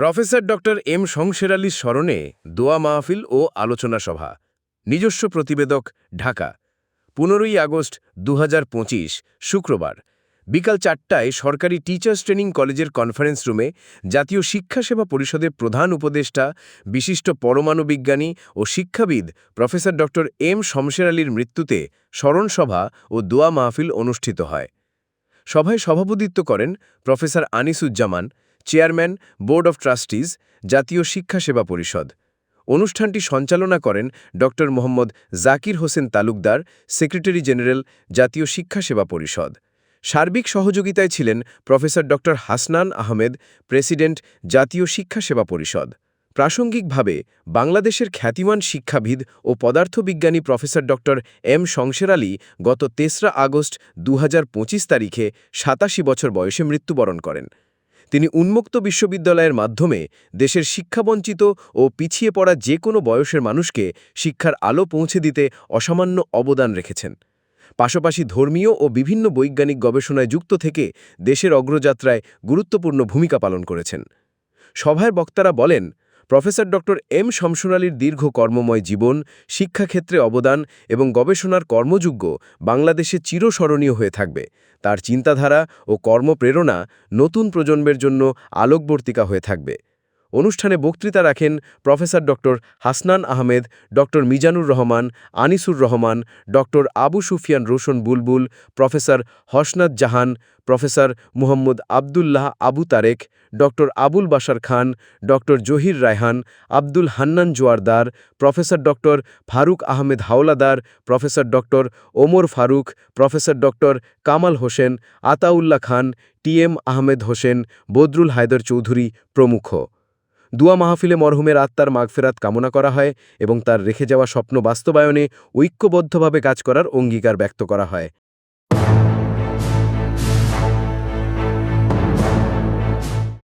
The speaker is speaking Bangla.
প্রফেসর ডক্টর এম শংসের আলীর স্মরণে দোয়া মাহফিল ও আলোচনা সভা। নিজস্ব প্রতিবেদক, ঢাকা। পনেরোই আগস্ট দু হাজার পঁচিশ, শুক্রবার। বিকাল চারটায় সরকারি টিচার্স ট্রেনিং কলেজের কনফারেন্স রুমে জাতীয় শিক্ষা সেবা পরিষদের প্রধান উপদেষ্টা, বিশিষ্ট পরমাণু বিজ্ঞানী ও শিক্ষাবিদ প্রফেসর ডক্টর এম শমশের আলীর মৃত্যুতে স্মরণসভা ও দোয়া মাহফিল অনুষ্ঠিত হয়। সভায় সভাপতিত্ব করেন professor Anisuzzaman chairman, board of trustees, জাতীয় শিক্ষা সেবা পরিষদ। অনুষ্ঠানটি সঞ্চালনা করেন ড. মোহাম্মদ জাকির হোসেন তালুকদার, সেক্রেটারি জেনারেল, জাতীয় শিক্ষা সেবা পরিষদ। সার্বিক সহযোগিতায় ছিলেন প্রফেসর ড. হাসনান আহমেদ, প্রেসিডেন্ট, জাতীয় শিক্ষা সেবা পরিষদ। প্রাসঙ্গিকভাবে, বাংলাদেশের খ্যাতিমান শিক্ষাবিদ ও পদার্থবিজ্ঞানী professor Dr. M Shamsher Ali গত তেসরা আগস্ট দু হাজার পঁচিশ তারিখে সাতাশি বছর বয়সে মৃত্যুবরণ করেন। তিনি উন্মুক্ত বিশ্ববিদ্যালয়ের মাধ্যমে দেশের শিক্ষাবঞ্চিত ও পিছিয়ে পড়া যে কোনো বয়সের মানুষকে শিক্ষার আলো পৌঁছে দিতে অসামান্য অবদান রেখেছেন। পাশাপাশি ধর্মীয় ও বিভিন্ন বৈজ্ঞানিক গবেষণায় যুক্ত থেকে দেশের অগ্রযাত্রায় গুরুত্বপূর্ণ ভূমিকা পালন করেছেন। সভায় বক্তারা বলেন প্রফেসর ড এম শমসুর আলীর দীর্ঘ কর্মময় জীবন, শিক্ষাক্ষেত্রে অবদান এবং গবেষণার কর্মযোগ্য বাংলাদেশে চিরস্মরণীয় হয়ে থাকবে। তার চিন্তাধারা ও কর্মপ্রেরণা নতুন প্রজন্মের জন্য আলোকবর্তিকা হয়ে থাকবে। অনুষ্ঠানে বক্তৃতা রাখেন প্রফেসর ড হাসনান আহমেদ ড মিজানুর রহমান, আনিসুর রহমান ড আবু সুফিয়ান রোশন বুলবুল, প্রফেসর হসনাত জাহান, প্রফেসর মুহম্মদ আবদুল্লাহ আবু তারেক ড আবুল বাশার খান ড জহির রায়হান, আব্দুল হান্নান জোয়ারদার, প্রফেসর ড ফারুক আহমেদ হাওলাদার, প্রফেসর ড ওমর ফারুক, প্রফেসর ড কামাল হোসেন, আতাউল্লাহ খান, টি এম আহমেদ হোসেন, বদরুল হায়দর চৌধুরী প্রমুখ। দুয়া মাহফিলে মরহুমের আত্মার মাগফেরাত কামনা করা হয় এবং তার রেখে যাওয়া স্বপ্ন বাস্তবায়নে ঐক্যবদ্ধভাবে কাজ করার অঙ্গীকার ব্যক্ত করা হয়।